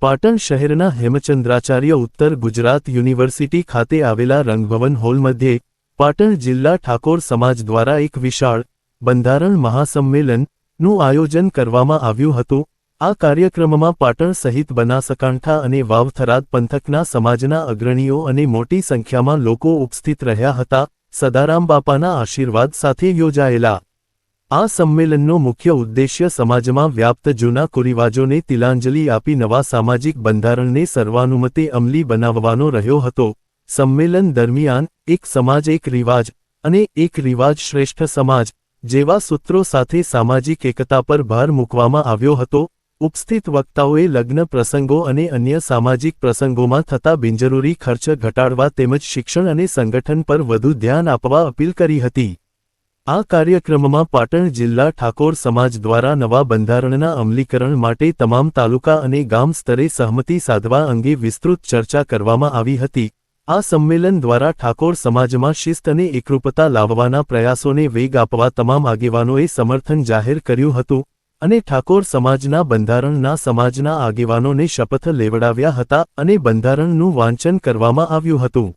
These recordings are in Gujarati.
પાટણ શહેરના હેમચંદ્રાચાર્ય ઉત્તર ગુજરાત યુનિવર્સિટી ખાતે આવેલા રંગભવન હોલ મધ્યે પાટણ જિલ્લા ઠાકોર સમાજ દ્વારા એક વિશાળ બંધારણ મહાસંમેલનનું આયોજન કરવામાં આવ્યું હતું. આ કાર્યક્રમમાં પાટણ સહિત બનાસકાંઠા અને વાવથરાદ પંથકના સમાજના અગ્રણીઓ અને મોટી સંખ્યામાં લોકો ઉપસ્થિત રહ્યા હતા. સદારામ બાપાના આશીર્વાદ સાથે યોજાયેલા આ સંમેલનનો મુખ્ય ઉદ્દેશ્ય સમાજમાં વ્યાપ્ત જૂના કુરિવાજોને તિલાંજલિ આપી નવા સામાજિક બંધારણને સર્વાનુમતે અમલી બનાવવાનો રહ્યો હતો. સંમેલન દરમિયાન એક સમાજ, એક રિવાજ અને એક રિવાજ શ્રેષ્ઠ સમાજ જેવા સૂત્રો સાથે સામાજિક એકતા પર ભાર મૂકવામાં આવ્યો હતો. ઉપસ્થિત વક્તાઓએ લગ્ન પ્રસંગો અને અન્ય સામાજિક પ્રસંગોમાં થતા બિનજરૂરી ખર્ચ ઘટાડવા તેમજ શિક્ષણ અને સંગઠન પર વધુ ધ્યાન આપવા અપીલ કરી હતી. આ કાર્યક્રમમાં પાટણ જિલ્લા ઠાકોર સમાજ દ્વારા નવા બંધારણના અમલીકરણ માટે તમામ તાલુકા અને ગામ સ્તરે સહમતિ સાધવા અંગે વિસ્તૃત ચર્ચા કરવામાં આવી હતી. આ સંમેલન દ્વારા ઠાકોર સમાજમાં શિસ્ત અને એકરૂપતા લાવવાના પ્રયાસોને વેગ આપવા તમામ આગેવાનોએ સમર્થન જાહેર કર્યું હતું અને ઠાકોર સમાજના બંધારણના સમાજના આગેવાનોને શપથ લેવડાવ્યા હતા અને બંધારણનું વાંચન કરવામાં આવ્યું હતું.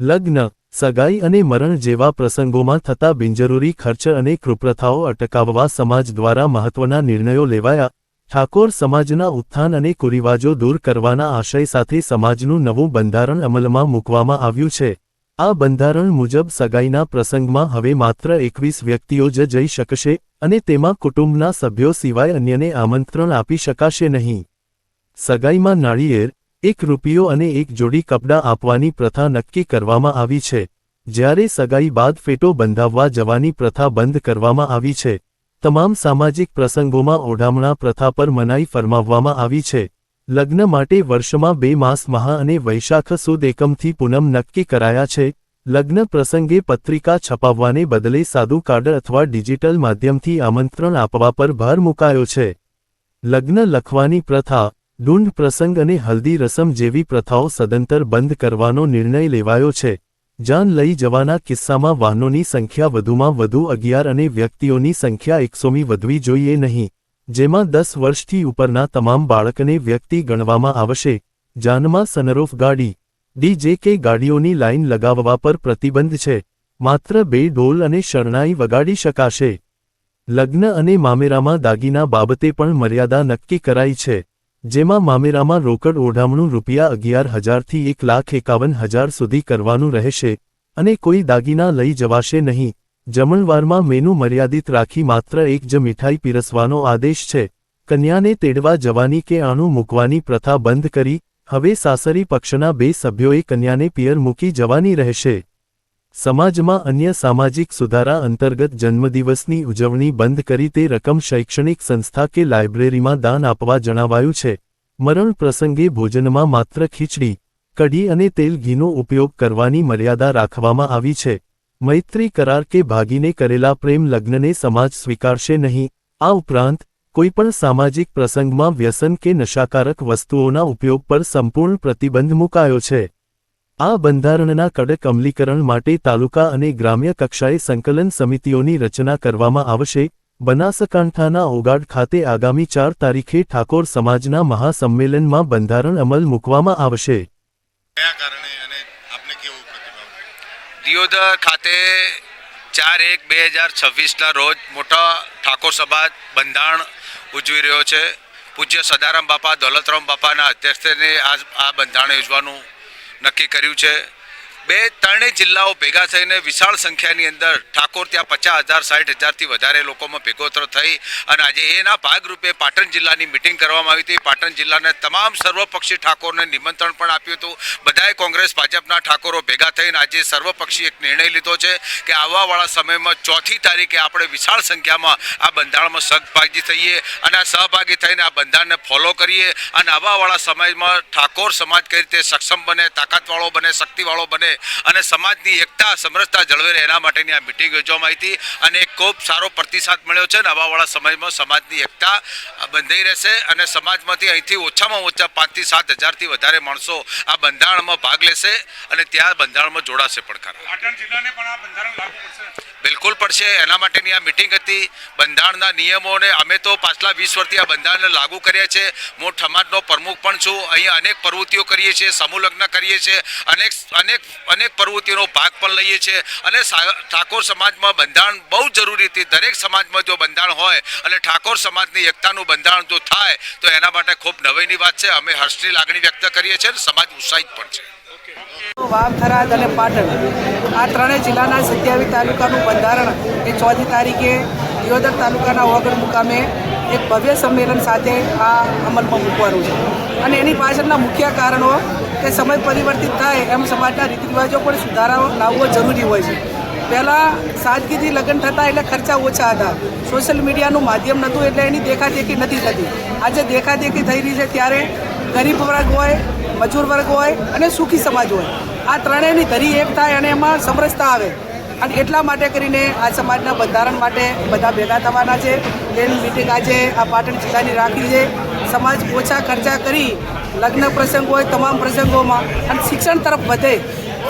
લગ્ન સગાઈ અને મરણ જેવા પ્રસંગોમાં થતા બિનજરૂરી ખર્ચ અને કૃપ્રથાઓ અટકાવવા સમાજ દ્વારા મહત્વના નિર્ણયો લેવાયા. ઠાકોર સમાજના ઉત્થાન અને કુરિવાજો દૂર કરવાના આશય સાથે સમાજનું નવું બંધારણ અમલમાં મૂકવામાં આવ્યું છે. આ બંધારણ મુજબ સગાઈના પ્રસંગમાં હવે માત્ર એકવીસ વ્યક્તિઓ જ જઈ શકશે અને તેમાં કુટુંબના સભ્યો સિવાય અન્યને આમંત્રણ આપી શકાશે નહીં. સગાઈમાં નાળિયેર એક રૂપિયો અને એક જોડી કપડાં આપવાની પ્રથા નક્કી કરવામાં આવી છે. જ્યારે સગાઈ બાદ ફેટો બંધાવવા જવાની પ્રથા બંધ કરવામાં આવી છે. તમામ સામાજિક પ્રસંગોમાં ઓઢામણા પ્રથા પર મનાઈ ફરમાવવામાં આવી છે. લગ્ન માટે વર્ષમાં બે માસ મહા અને વૈશાખ સુદ એકમથી પૂનમ નક્કી કરાયા છે. લગ્ન પ્રસંગે પત્રિકા છપાવવાને બદલે સાદું કાર્ડ અથવા ડિજિટલ માધ્યમથી આમંત્રણ આપવા પર ભાર મુકાયો છે. લગ્ન લખવાની પ્રથા ડુંડ પ્રસંગ અને હલ્દી રસમ જેવી પ્રથાઓ સદંતર બંધ કરવાનો નિર્ણય લેવાયો છે. જાન લઈ જવાના કિસ્સામાં વાહનોની સંખ્યા વધુમાં વધુ અગિયાર અને વ્યક્તિઓની સંખ્યા એકસોમી વધવી જોઈએ નહીં. જેમાં દસ વર્ષથી ઉપરના તમામ બાળકને વ્યક્તિ ગણવામાં આવશે. જાનમાં સનરોફ ગાડી. ડીજે કે ગાડીઓની લાઇન લગાવવા પર પ્રતિબંધ છે. માત્ર બે ઢોલ અને શરણાઈ વગાડી શકાશે. લગ્ન અને મામેરામાં દાગીના બાબતે પણ મર્યાદા નક્કી કરાઈ છે. જેમાં મામેરામાં રોકડ ઓઢામણું રૂપિયા અગિયાર હજારથી એક લાખ એકાવન હજાર સુધી કરવાનું રહેશે અને કોઈ દાગીના લઈ જવાશે નહીં. જમણવારમાં મેનુ મર્યાદિત રાખી માત્ર એક જ મીઠાઈ પીરસવાનો આદેશ છે. કન્યાને તેડવા જવાની કે આણું મૂકવાની પ્રથા બંધ કરી, હવે સાસરી પક્ષના બે સભ્યોએ કન્યાને પિયર મૂકી જવાની રહેશે. સમાજમાં અન્ય સામાજિક સુધારા અંતર્ગત જન્મદિવસની ઉજવણી બંધ કરી તે રકમ શૈક્ષણિક સંસ્થા કે લાઇબ્રેરીમાં દાન આપવા જણાવાયું છે. મરણ પ્રસંગે ભોજનમાં માત્ર ખીચડી, કઢી અને તેલ ઘીનો ઉપયોગ કરવાની મર્યાદા રાખવામાં આવી છે. મૈત્રી કરાર કે ભાગીને કરેલા પ્રેમ લગ્નને સમાજ સ્વીકારશે નહીં. આ ઉપરાંત, કોઈપણ સામાજિક પ્રસંગમાં વ્યસન કે નશાકારક વસ્તુઓના ઉપયોગ પર સંપૂર્ણ પ્રતિબંધ મુકાયો છે. આ બંધારણના કડક અમલીકરણ માટે તાલુકા અને ગ્રામ્ય કક્ષાએ સંકલન સમિતિઓની રચના કરવામાં આવશે. બનાસકાંઠાના ઓગાડ ખાતે આગામી ચાર તારીખે ઠાકોર સમાજના મહાસંમેલનમાં બંધારણ અમલ મૂકવામાં આવશે. કયા કારણે અને આપને દિયોદર ખાતે ચાર એક બે હજાર છવ્વીસના રોજ મોટા ઠાકોર સમાજ બંધારણ ઉજવી રહ્યો છે. પૂજ્ય સદારામ બાપા દોલતરામ બાપાના અધ્યક્ષને આ બંધારણ યોજવાનું નક્કી કર્યું છે. બે ત્રણેય જિલ્લાઓ ભેગા થઈને વિશાળ સંખ્યાની અંદર ઠાકોર ત્યાં પચાસ હજાર, સાઠ હજારથી વધારે લોકોમાં ભેગોતરો થઈ અને આજે એના ભાગરૂપે પાટણ જિલ્લાની મિટિંગ કરવામાં આવી હતી. પાટણ જિલ્લાના તમામ સર્વપક્ષી ઠાકોરને નિમંત્રણ પણ આપ્યું હતું. બધાએ કોંગ્રેસ ભાજપના ઠાકોરો ભેગા થઈને આજે સર્વપક્ષી એક નિર્ણય લીધો છે કે આવવાવાળા સમયમાં ચોથી તારીખે આપણે વિશાળ સંખ્યામાં આ બંધારણમાં સહભાગી થઈએ અને આ સહભાગી થઈને આ બંધારણને ફોલો કરીએ અને આવવાવાળા સમયમાં ઠાકોર સમાજ કઈ રીતે સક્ષમ બને, તાકાતવાળો બને, શક્તિવાળો બને અને સમાજની એકતા સમરસતા જળવાઈ રહે એના માટેની આ મિટિંગ યોજવામાં આવી હતી. અને ખૂબ સારો પ્રતિસાદ મળ્યો છે. અને આવાવાળા સમયમાં સમાજની એકતા બંધાઈ રહેશે અને સમાજમાંથી અહીંથી ઓછામાં ઓછા પાંચથી સાત હજારથી વધારે માણસો આ બંધારણમાં ભાગ લેશે અને ત્યાં બંધારણમાં જોડાશે પણ ખરા. જિલ્લાને પણ લાગુ પડશે. બિલકુલ પડશે. એના માટેની આ મિટિંગ હતી. બંધારણના નિયમોને અમે તો પાછલા વીસ વર્ષથી આ બંધારણને લાગુ કર્યા છે. હું સમાજનો પ્રમુખ પણ છું. અહીંયા અનેક પ્રવૃત્તિઓ કરીએ છીએ. સમૂહ લગ્ન કરીએ છીએ. અનેક અનેક અનેક પ્રવૃત્તિઓનો ભાગ પણ લઈએ છીએ. અને ઠાકોર સમાજમાં બંધારણ બહુ જરૂરી હતી. દરેક સમાજમાં જો બંધારણ હોય અને ઠાકોર સમાજની એકતાનું બંધારણ જો થાય, તો એના માટે ખૂબ નવાઈની વાત છે. અમે હર્ષની લાગણી વ્યક્ત કરીએ છીએ અને સમાજ ઉત્સાહિત પણ છે. વાવ થરાદ અને પાટણ, આ ત્રણેય જિલ્લાના સત્યાવીસ તાલુકાનું બંધારણ એ ચોથી તારીખે દિયોદર તાલુકાના ઓગણ મુકામે એક ભવ્ય સંમેલન સાથે આ અમલમાં મૂકવાનું છે. અને એની પાછળના મુખ્ય કારણો કે સમય પરિવર્તિત થાય એમ સમાજના રીત રિવાજો પણ સુધારાઓ લાવવો જરૂરી હોય છે. પહેલાં સાદગીથી લગ્ન થતા એટલે ખર્ચા ઓછા હતા. સોશિયલ મીડિયાનું માધ્યમ નહોતું એટલે એની દેખાદેખી નથી થતી. આજે દેખાદેખી થઈ રહી છે ત્યારે ગરીબ વર્ગ હોય, મજૂર વર્ગ હોય અને સુખી સમાજ હોય. આ ત્રણેયની ધરી એક થાય અને એમાં સમરસતા આવે. અને એટલા માટે કરીને આ સમાજના બંધારણ માટે બધા ભેગા થવાના છે. તેની મિટિંગ આજે આ પાટણ જિલ્લાની રાખી છે. સમાજ ઓછા ખર્ચા કરી લગ્ન પ્રસંગ હોય તમામ પ્રસંગોમાં અને શિક્ષણ તરફ વધે.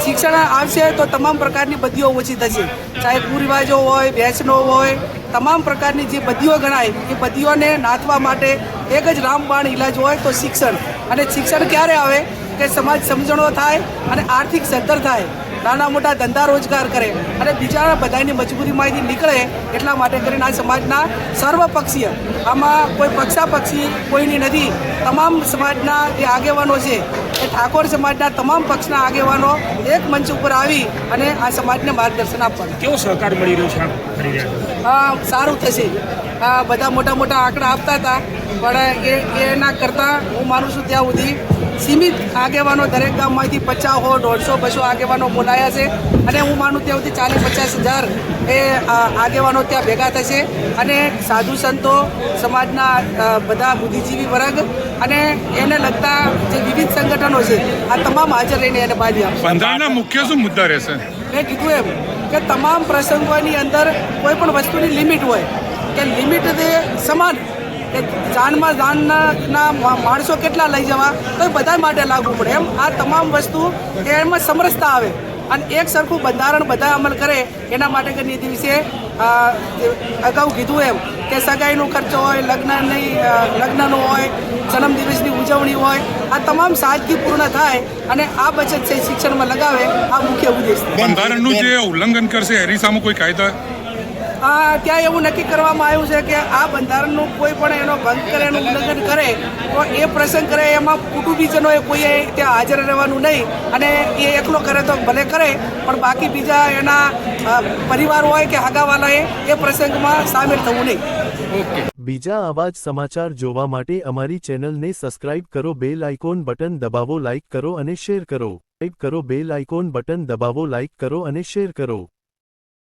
શિક્ષણ આવશે તો તમામ પ્રકારની બદીઓ ઓછી થશે. ચાહે કુરિવાજો હોય વૈષ્ણવ હોય, તમામ પ્રકારની જે બદીઓ ગણાય, એ બદીઓને નાથવા માટે એક જ રામબાણ ઇલાજ હોય તો શિક્ષણ. અને શિક્ષણ ક્યારે આવે? કે સમાજ સમજણો થાય અને આર્થિક સદ્ધર થાય. નાના મોટા ધંધા રોજગાર કરે અને બીજા બધાની મજબૂરીમાંથી નીકળે એટલા માટે કરીને આ સમાજના સર્વપક્ષીય આમાં કોઈ પક્ષાપક્ષી કોઈની નથી. તમામ સમાજના જે આગેવાનો છે એ ઠાકોર સમાજના તમામ પક્ષના આગેવાનો એક મંચ ઉપર આવી અને આ સમાજને માર્ગદર્શન આપવાનું. કેવો સહકાર મળી રહ્યો છે? હા સારું થશે. આ બધા મોટા મોટા આંકડા આપતા હતા પણ એ એના કરતાં હું માનું છું ત્યાં સુધી સીમિત આગેવાનો દરેક ગામમાંથી પચાસ હો દોઢસો બસો આગેવાનો બોલાયા છે અને હું માનું ત્યાં સુધી ચાલીસ પચાસ હજાર એ આગેવાનો ત્યાં ભેગા થશે અને સાધુ સંતો સમાજના બધા બુદ્ધિજીવી વર્ગ અને એને લગતા જે વિવિધ સંગઠનો છે આ તમામ હાજર રહીને એને બાજી આપશે મુખ્ય શું મુદ્દા રહેશે? મેં કીધું એમ કે તમામ પ્રસંગોની અંદર કોઈ પણ વસ્તુની લિમિટ હોય કે લિમિટ સમાન કે જાનમાં જાનના માણસો કેટલા લઈ જવા? તો એ બધા માટે લાગવું પડે. એમ આ તમામ વસ્તુ એમાં સમરસતા આવે. અને એક સરખું બંધારણ બધા અમલ કરે એના માટે કરીને દિવસે અગાઉ કીધું એમ કે સગાઈનો ખર્ચો હોય, લગ્નની લગ્નનો હોય, જન્મદિવસની ઉજવણી હોય, આ તમામ સાદગીપૂર્ણ થાય અને આ બચત છે શિક્ષણમાં લગાવે આ મુખ્ય ઉદ્દેશ. બંધારણનું જે ઉલ્લંઘન કરશે એની સામે કોઈ કાયદા ત્યાં એવું નક્કી કરવામાં આવ્યું છે કે આ બંધારણનું કોઈ પણ એનો ભંગ કરે એનું ઉલ્લંઘન કરે તો એ પ્રસંગ કરે એમાં કુટુંબીજનોએ કોઈએ ત્યાં હાજર રહેવાનું નહીં અને એ એકલો કરે તો ભલે કરે પણ બાકી બીજા એના પરિવાર હોય કે આગાવાલાએ એ પ્રસંગમાં સામેલ થવું નહીં. બીજા આવા જ સમાચાર જોવા માટે અમારી ચેનલને સબસ્ક્રાઇબ કરો બેલ આઇકોન બટન દબાવો લાઇક કરો અને શેર કરો. ટાઈપ કરો બેલ આઇકોન બટન દબાવો લાઇક કરો અને શેર કરો.